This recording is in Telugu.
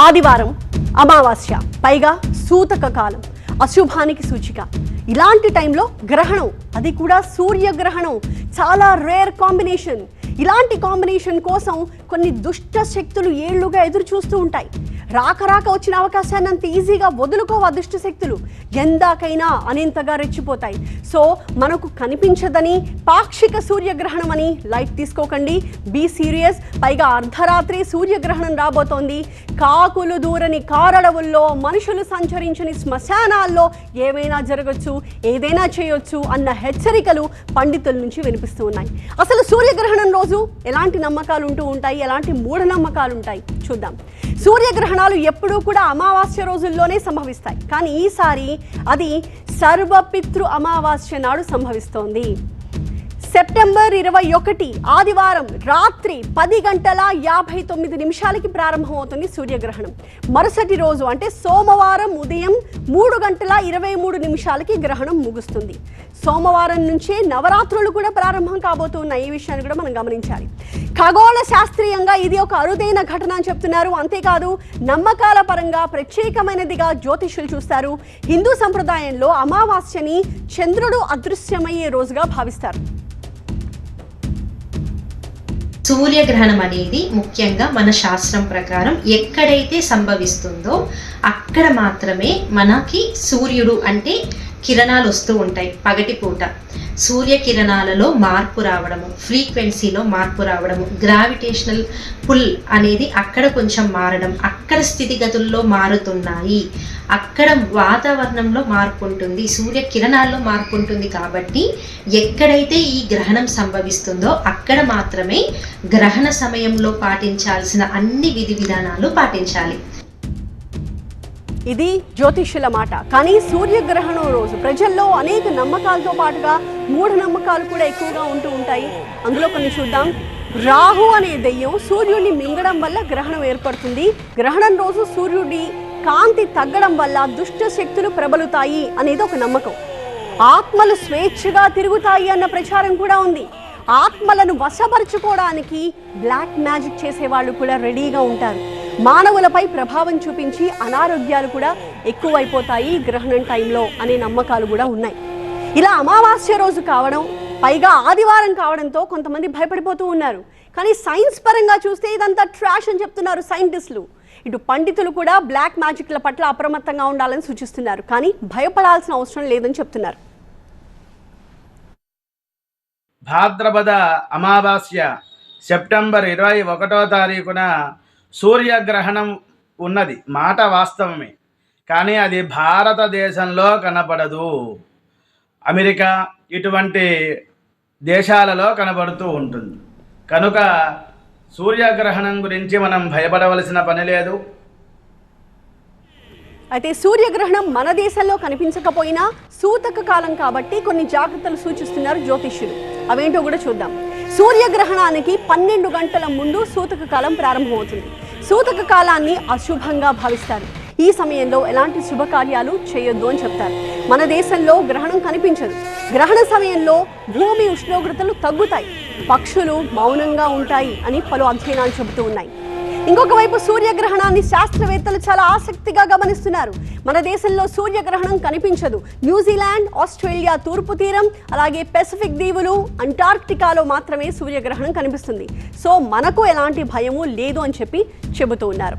ఆదివారం అమావాస్య పైగా సూతక కాలం అశుభానికి సూచిక. ఇలాంటి టైంలో గ్రహణం అది కూడా సూర్యగ్రహణం చాలా రేర్ కాంబినేషన్. ఇలాంటి కాంబినేషన్ కోసం కొన్ని దుష్ట శక్తులు ఏళ్ళుగా ఎదురు చూస్తూ ఉంటాయి. రాక రాక వచ్చిన అవకాశాన్ని అంత ఈజీగా వదులుకోవు అదృష్ట శక్తులు ఎందాకైనా అనేంతగా రెచ్చిపోతాయి. సో మనకు కనిపించదని పాక్షిక సూర్యగ్రహణం అని లైట్ తీసుకోకండి. Be serious. పైగా అర్ధరాత్రి సూర్యగ్రహణం రాబోతోంది. కాకులు దూరని కారడవుల్లో మనుషులు సంచరించని శ్మశానాల్లో ఏమైనా జరగచ్చు ఏదైనా చేయొచ్చు అన్న హెచ్చరికలు పండితుల నుంచి వినిపిస్తూ ఉన్నాయి. అసలు సూర్యగ్రహణం రోజు ఎలాంటి నమ్మకాలు ఉంటూ ఉంటాయి? ఎలాంటి మూఢనమ్మకాలు ఉంటాయి చూద్దాం సూర్యగ్రహణాలు ఎప్పుడూ కూడా అమావాస్య రోజుల్లోనే సంభవిస్తాయి. కానీ ఈసారి అది సర్వపితృ అమావాస్య నాడు సంభవిస్తోంది. సెప్టెంబర్ ఇరవై ఒకటి ఆదివారం రాత్రి పది గంటల యాభై తొమ్మిది నిమిషాలకి ప్రారంభమవుతుంది సూర్యగ్రహణం. మరుసటి రోజు అంటే సోమవారం ఉదయం మూడు గంటల ఇరవై మూడు నిమిషాలకి గ్రహణం ముగుస్తుంది. సోమవారం నుంచే నవరాత్రులు కూడా ప్రారంభం కాబోతున్నాయి. ఈ విషయాన్ని కూడా మనం గమనించాలి. ఖగోళ శాస్త్రీయంగా ఇది ఒక అరుదైన ఘటన అని చెప్తున్నారు. అంతేకాదు నమ్మకాల పరంగా ప్రత్యేకమైనదిగా జ్యోతిష్యులు చూస్తారు. హిందూ సంప్రదాయంలో అమావాస్యని చంద్రుడు అదృశ్యమయ్యే రోజుగా భావిస్తారు. సూర్యగ్రహణం అనేది ముఖ్యంగా మన శాస్త్రం ప్రకారం ఎక్కడైతే సంభవిస్తుందో అక్కడ మాత్రమే మనకి సూర్యుడు అంటే కిరణాలు వస్తూ ఉంటాయి పగటిపూట. సూర్య కిరణాలలో మార్పు రావడము ఫ్రీక్వెన్సీలో మార్పు రావడము గ్రావిటేషనల్ పుల్ అనేది అక్కడ కొంచెం మారడం అక్కడ స్థితిగతుల్లో మారుతున్నాయి. అక్కడ వాతావరణంలో మార్పు ఉంటుంది సూర్య కిరణాల్లో మార్పు ఉంటుంది కాబట్టి ఎక్కడైతే ఈ గ్రహణం సంభవిస్తుందో అక్కడ మాత్రమే గ్రహణ సమయంలో పాటించాల్సిన అన్ని విధి విధానాలు పాటించాలి. ఇది జ్యోతిష్యుల మాట. కానీ సూర్యగ్రహణం రోజు ప్రజల్లో అనేక నమ్మకాలతో పాటుగా మూఢనమ్మకాలు కూడా ఎక్కువగా ఉంటూ ఉంటాయి. అందులో కొన్ని చూద్దాం. రాహు అనే దెయ్యం సూర్యుడిని మింగడం వల్ల గ్రహణం ఏర్పడుతుంది. గ్రహణం రోజు సూర్యుడి కాంతి తగ్గడం వల్ల దుష్ట శక్తులు ప్రబలుతాయి అనేది ఒక నమ్మకం. ఆత్మలు స్వేచ్ఛగా తిరుగుతాయి అన్న ప్రచారం కూడా ఉంది. ఆత్మలను వశపరుచుకోవడానికి బ్లాక్ మ్యాజిక్ చేసే వాళ్ళు కూడా రెడీగా ఉంటారు. మానవులపై ప్రభావం చూపించి అనారోగ్యాలు కూడా ఎక్కువైపోతాయి గ్రహణం టైంలో అనే నమ్మకాలు కూడా ఉన్నాయి. ఇలా అమావాస్య రోజు కావడం పైగా ఆదివారం కావడంతో కొంతమంది భయపడిపోతూ ఉన్నారు. కానీ సైన్స్ పరంగా చూస్తే ఇదంతా ట్రాష్ అని చెప్తున్నారు సైంటిస్టులు. ఇటు పండితులు కూడా బ్లాక్ మ్యాజిక్ల పట్ల అప్రమత్తంగా ఉండాలని సూచిస్తున్నారు. కానీ భయపడాల్సిన అవసరం లేదని చెప్తున్నారు. భాద్రపద అమావాస్య సెప్టెంబర్ ఇరవై ఒకటో తారీఖున సూర్యగ్రహణం ఉన్నది. మాట వాస్తవమే. కానీ అది భారతదేశంలో కనపడదు. అమెరికా ఇటువంటి దేశాలలో కనబడుతూ ఉంటుంది. కనుక సూర్యగ్రహణం గురించి మనం భయపడవలసిన పని లేదు. అయితే సూర్యగ్రహణం మన దేశంలో కనిపించకపోయినా సూతక కాలం కాబట్టి కొన్ని జాగ్రత్తలు సూచిస్తున్నారు జ్యోతిష్యులు. అవేంటో కూడా చూద్దాం. సూర్యగ్రహణానికి పన్నెండు గంటల ముందు సూతక కాలం ప్రారంభమవుతుంది. సూతక కాలాన్ని అశుభంగా భావిస్తారు. ఈ సమయంలో ఎలాంటి శుభకార్యాలు చేయొద్దు అని చెప్తారు. మన దేశంలో గ్రహణం కనిపించదు. గ్రహణ సమయంలో భూమి ఉష్ణోగ్రతలు తగ్గుతాయి. పక్షులు మౌనంగా ఉంటాయి అని పలు అధ్యయనాలు చెబుతూ ఉన్నాయి. ఇంకొక వైపు సూర్యగ్రహణాన్ని శాస్త్రవేత్తలు చాలా ఆసక్తిగా గమనిస్తున్నారు. మన దేశంలో సూర్యగ్రహణం కనిపించదు. న్యూజిలాండ్ ఆస్ట్రేలియా తూర్పు తీరం అలాగే పెసిఫిక్ దీవులు అంటార్క్టికాలో మాత్రమే సూర్యగ్రహణం కనిపిస్తుంది. సో మనకు ఎలాంటి భయము లేదు అని చెప్పి చెబుతూ ఉన్నారు.